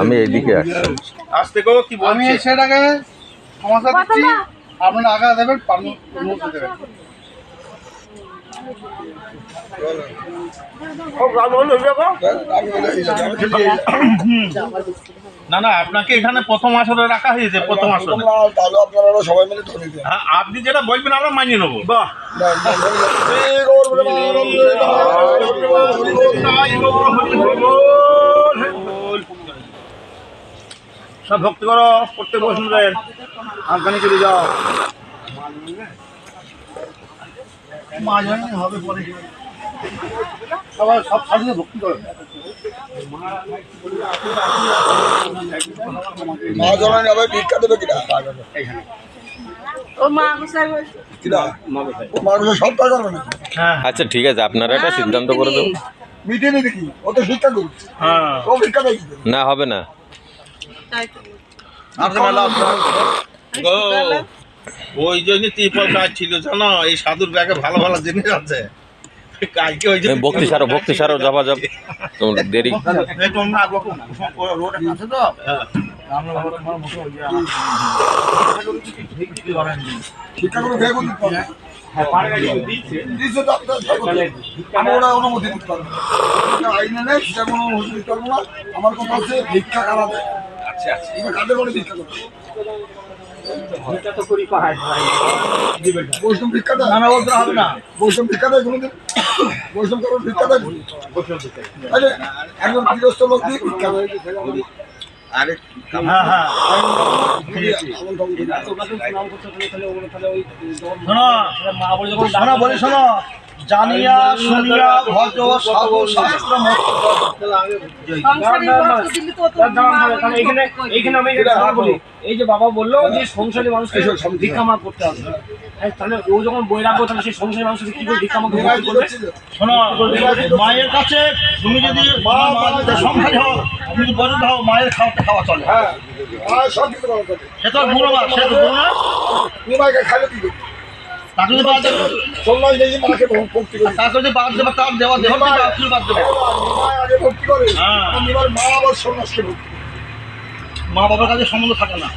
আমি এইদিকে আসছি আসতে গো কি আমি সেটাকে সমস্যা দিচ্ছি আপনারা আগা দেবেন দেবেন না না আপনাকে এখানে প্রথম আসরে রাখা হয়েছে প্রথম আসরে আপনারা সবাই মিলে ধরে হ্যাঁ, আপনি যেটা বলবেন আমরা মানিয়ে নেব বাহ সব ভক্তি করো প্রত্যেক বৈষ্ণবের আমখানি চলে যাও। মা হবে পরে। সবাই সব ভক্তি করে। মা জননী হবে ভিক্ষা দেবে কিনা? ও মা গোসাই বলছে। কিনা? ও মানুষ সবটা করবে না হ্যাঁ আচ্ছা ঠিক আছে। আপনারা একটা সিদ্ধান্ত করে দেবো। মিটিয়ে নি দেখি ও তো ভিক্ষা করছে। হ্যাঁ। ও ভিক্ষা দেয় না হবে না। ওই জন্য ত্রিপল কাজ ছিল জানো? এই সাধুর ব্যাগে ভালো ভালো জিনিস আছে। কালকে ওই এই জন্য ভক্তি সারো ভক্তি সারো যাবা যাব। তোমার দেরি। হ্যাঁ। ভিক্ষা করে ভেবে দিতে পারবে দিচ্ছে তো আপনার ঠাকুর। আমি ওরা অনুমতি দিতে পারব আইনে নেই সেটা কোনো অনুমতি দিতে পারব না। আমার কথা হচ্ছে ভিক্ষা কারা দেয়? আচ্ছা আচ্ছা। কাদের বলে ভিক্ষা করবে বৈষ্ণব ভিক্ষা দেয়? না না হবে না। বৈষ্ণব ভিক্ষা দেয় কোনোদিন? বৈষ্ণব কারোর ভিক্ষা একজন গৃহস্থ লোক দিয়ে ভিক্ষা দেয় হ্যাঁ হ্যাঁ। শোনো শোনো বলি শোনো। জানিয়া শুনিয়া ভজ সাধু শাস্ত্র এইখানে আমি বলি এই যে বাবা বলল যে সংসারী মানুষকে ভিক্ষা মা। করতে হবে তাহলে ও যখন বৈরাগ্য তাহলে সেই সংসারী মানুষকে কি করে ভিক্ষা মাকে ভক্তি করবে শোনো মায়ের কাছে তুমি যদি সংসারী হও তুমি বড় হও মায়ের খাওয়াতে খাওয়া চলে হ্যাঁ সে তো সে না খাইলে তাকে যদি বাদ দেবে। সোমবার দেখি মাকে ভক্তি করে। তাকে যদি বাদ দেবে তার দেওয়া দেহ দিবে বাদ দেবে। আগে ভক্তি করে। হ্যাঁ। নিমার মা আবার সন্ন্যাসকে ভক্তি মা বাবার কাছে সম্বন্ধ থাকে না।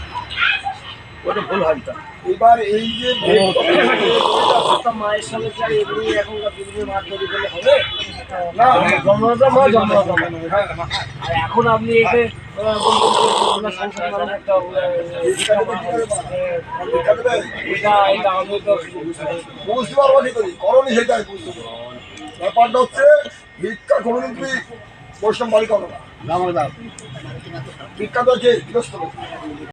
ওটা ভুল হয় এবার এই যে মায়ের সঙ্গে এগুলি এখনকার মার তৈরি করলে হবে এখন আপনি যে পারব ব্যাপারটা হচ্ছে ভিক্ষা কোনোদিন তুমি বৈষ্ণব বাড়ি করো না ভিক্ষা তো লোক।